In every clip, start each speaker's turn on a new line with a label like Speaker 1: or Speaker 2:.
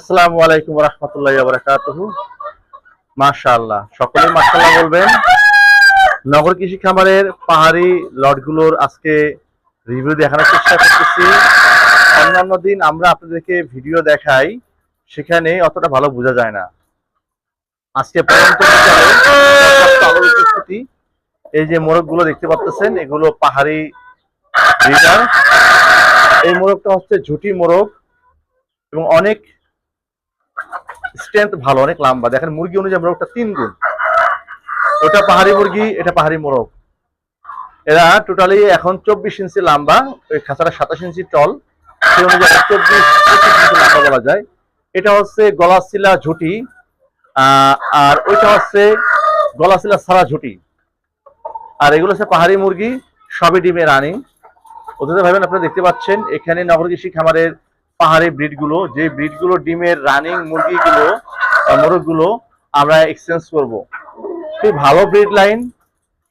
Speaker 1: আসসালামু আলাইকুম মাশাআল্লাহ সকলে মাশাআল্লাহ বলবেন। নগর কৃষি খামারের পাহাড়ি লটগুলোর আজকে রিভিউ দেখানোর চেষ্টা করতেছি। অন্যান্য দিন আমরা আপনাদেরকে ভিডিও দেখাই, সেখানে অতটা ভালো বোঝা যায় না। আজকে পর্যন্ত এই যে মোরগগুলো দেখতে পাচ্ছেন, এগুলো পাহাড়ি এই মোরগটা হচ্ছে ঝুটি মোরগ এবং অনেক স্ট্রেংথ ভালো, অনেক লম্বা। দেখেন, মুরগি অনুযায়ী মোরগটা তিন গুণ। ওটা পাহাড়ি মুরগি, এটা পাহাড়ি মোরগ। এরা টোটালি এখন চব্বিশ ইঞ্চি লম্বা, ওই খাঁচাটা সাতাশ ইঞ্চি টল অনুযায়ী চব্বিশ ইঞ্চি লম্বা বলা যায়। এটা হচ্ছে গলাশিলা ঝুটি আর ওইটা হচ্ছে গলাশিলা সারা ঝুটি। আর এগুলো হচ্ছে পাহাড়ি মুরগি, সবই ডিমে রানিং। ওদের ভাবেন আপনারা দেখতে পাচ্ছেন, এখানে নগর কৃষি খামারের পাহাড়ি ব্রিডগুলো যে ব্রিডগুলো ডিমের রানিং মুরগিগুলো মোরগগুলো আমরা এক্সচেঞ্জ করব। খুব ভালো ব্রিড লাইন।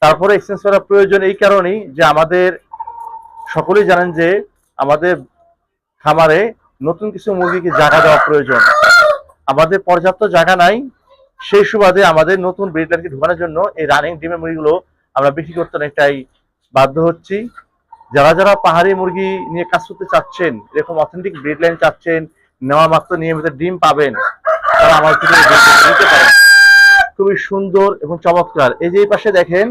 Speaker 1: তারপরে এক্সচেঞ্জ করার প্রয়োজন এই কারণেই যে আমাদের, সকলেই জানেন যে আমাদের খামারে নতুন কিছু মুরগিকে জায়গা দেওয়া প্রয়োজন। আমাদের পর্যাপ্ত জায়গা নাই, সেই সুবাদে আমাদের নতুন ব্রিড লাইনকে ঢোকানোর জন্য এই রানিং ডিমের মুরগিগুলো আমরা বিক্রি করতে অনেকটাই বাধ্য হচ্ছি। যারা যারা পাহাড়ি মুরগি নিয়ে কাজ করতে চাচ্ছেন, এরকম অথেন্টিক ব্রিড লাইন চাচ্ছেন, নেওয়া মাত্র নিয়মিত ডিম পাবেন, তারা আমার থেকে খুবই সুন্দর এবং চমৎকার। এই যে পাশে দেখেন,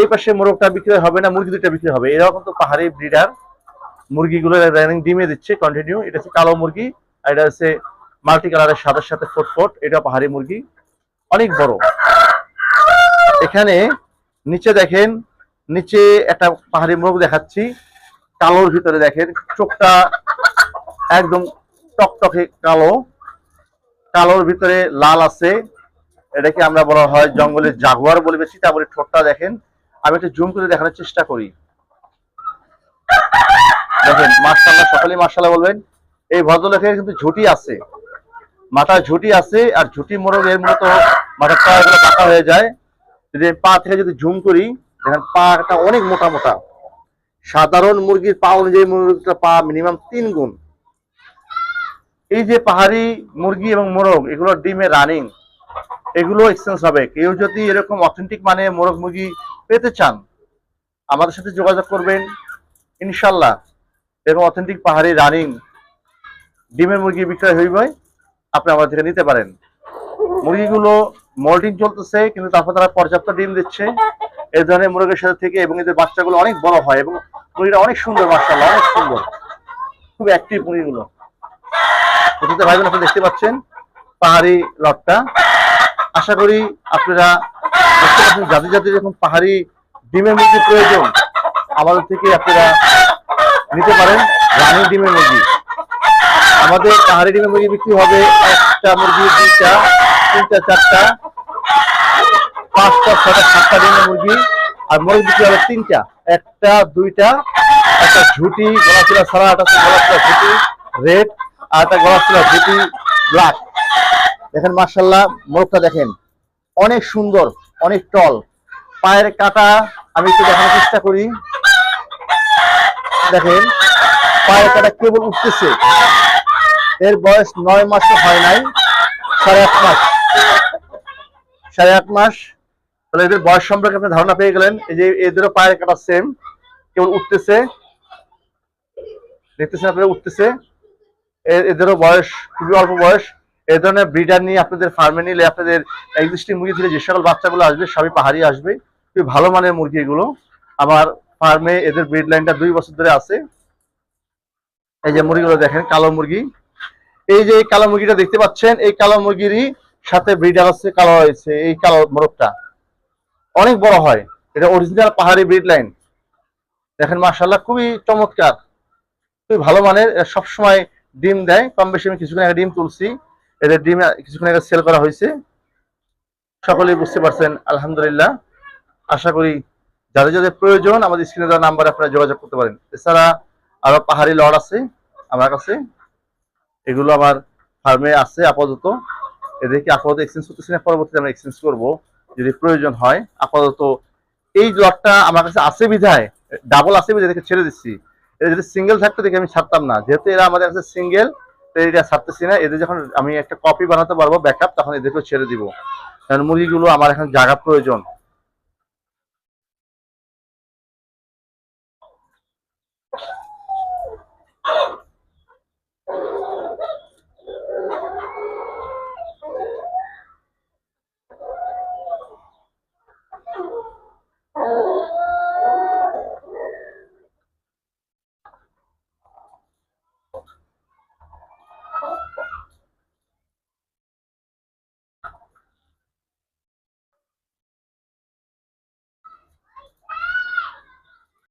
Speaker 1: এই পাশে মোরগটা বিক্রি হবে না, মুরগি দুটা বিক্রি হবে। এরকম তো পাহাড়ি ব্রিডার মুরগিগুলো রানিং ডিমে দিচ্ছে কন্টিনিউ এটা হচ্ছে কালো মুরগি, আর এটা হচ্ছে মাল্টি কালারের সাদার সাথে ফোট ফোট এটা পাহাড়ি মুরগি, অনেক বড়। এখানে নিচে দেখেন নিচে একটা পাহাড়ি মোরগ দেখাচ্ছি। কালোর ভিতরে দেখেন, চোখটা একদম টকটকে কালো। কালোর ভিতরে লাল আছে। এটাকে আমরা বলা হয় জঙ্গলের জাগুয়ার বলে বেশি, তারপরে ঠোঁটটা দেখেন। আমি একটু জুম করে দেখানোর চেষ্টা করি। দেখেন মার্শাল্লাহ সকালে মার্শাল্লাহ বলবেন। এই ভদ্রলোকের কিন্তু ঝুটি আছে। মাথায় ঝুটি আছে, আর ঝুটি মোরগ এর মূলত মাথাটা বাঁকা হয়ে যায়। যদি পা থেকে যদি জুম করি দেখেন পাটা অনেক মোটা মোটা। সাধারণ মুরগির পা অনুযায়ী মুরগিটা পা মিনিমাম তিন গুণ। এই যে পাহাড়ি মুরগি এবং মোরগ, এগুলো ডিমে রানিং এগুলো এক্সচেঞ্জ হবে। কেউ যদি এরকম অথেন্টিক মানে মোরগ মুরগি পেতে চান, আমাদের সাথে যোগাযোগ করবেন ইনশাল্লাহ এরকম অথেন্টিক পাহাড়ি রানিং ডিমের মুরগি বিক্রয় হইবে আপনি আমাদের থেকে নিতে পারেন। মুরগিগুলো মল্টিং চলতেছে, কিন্তু তারপর তারা পর্যাপ্ত ডিম দিচ্ছে। এই ধরনের মুরগির সাথে থেকে এবং এদের বাচ্চাগুলো অনেক বড় হয় এবং মুরগিটা অনেক সুন্দর মার্শাল্লাহ অনেক সুন্দর। খুব অ্যাক্টিভ মুরগিগুলো। অতীতে ভাই বোন আপনি দেখতে পাচ্ছেন, পাহাড়ি লটটা। আশা করি আপনারা দেখতে পাচ্ছেন যাদের যাদের যখন পাহাড়ি ডিমের মুরগি প্রয়োজন। আমাদের থেকে আপনারা নিতে পারেন রানী ডিমের মুরগি। আমাদের পাহাড়ি ডিমের মুরগি বিক্রি হবে একটা মুরগি দুইটা, তিনটা, চারটা। পাঁচটা ছটা সাতটা ডিমের মুরগি আর মুরগি বিক্রি হবে তিনটা। একটা, দুইটা, একটা ঝুটি গলাচিলা ছাড়া, একটা গলাচিলা ঝুটি, রেড, আর একটা গলাচিলা ঝুটি, ব্ল্যাক। দেখেন মার্শাল্লাহ মোরগটা দেখেন। অনেক সুন্দর, অনেক টল। পায়ের কাটা, আমি একটু দেখানোর চেষ্টা করি। দেখেন, পায়ের কাটা কেবল উঠতেছে। এর বয়স নয় মাসও হয় নাই, সাড়ে আট মাস। সাড়ে আট মাস তাহলে এদের বয়স সম্পর্কে আপনি ধারণা পেয়ে গেলেন। এই যে এদেরও পায়ের কাটা সেম, কেবল উঠতেছে। দেখতেছেন আপনারা উঠতেছে। এদেরও বয়স, খুবই অল্প বয়স। এই ধরনের ব্রিডার নিয়ে আপনাদের ফার্মে নিলে আপনাদের এক্সিস্টিং মুরগি থেকে যে সকল বাচ্চাগুলো আসবে, সবই পাহাড়ি আসবে। খুবই ভালো মানের মুরগি এগুলো। আমার ফার্মে এদের ব্রিড লাইনটা দুই বছর ধরে আছে। এই যে মুরগিগুলো দেখেন, কালো মুরগি। এই যে এই কালো মুরগিটা দেখতে পাচ্ছেন, এই কালো মুরগিরই সাথে ব্রিডার আছে, কালো হয়েছে, এই কালো মোরগটা। অনেক বড় হয়। এটা অরিজিনাল পাহাড়ি ব্রিড লাইন দেখেন মার্শাল্লাহ খুবই চমৎকার। খুবই ভালো মানের। সবসময় ডিম দেয় কম বেশি আমি কিছুক্ষণ আগে ডিম তুলছি। এদের ডিম কিছুক্ষণ আগে সেল করা হয়েছে। সকলেই বুঝতে পারছেন, আলহামদুলিল্লাহ। আশা করি যাদের যাদের প্রয়োজন, আমাদের স্ক্রিনে দেওয়া নাম্বারে আপনারা যোগাযোগ করতে পারেন। এছাড়া আরও পাহাড়ি লড আছে আমার কাছে। এগুলো আমার ফার্মে আছে আপাতত। এদেরকে আপাতত এক্সচেঞ্জ করতেছি না, পরবর্তীতে আমরা এক্সচেঞ্জ করব। যদি প্রয়োজন হয়, আপাতত এই লটটা আমার কাছে আছে বিধায় ডাবল আছে বিধায় দেখে ছেড়ে দিচ্ছি। এটা যদি সিঙ্গেল থাকতো দেখে আমি ছাড়তাম না। যেহেতু এরা আমাদের কাছে সিঙ্গেল এটা ছাড়তেছি না। এদের যখন আমি একটা কপি বানাতে পারব ব্যাকআপ তখন এদেরকেও ছেড়ে দিব। কারণ মুরগিগুলো আমার এখন জায়গা প্রয়োজন।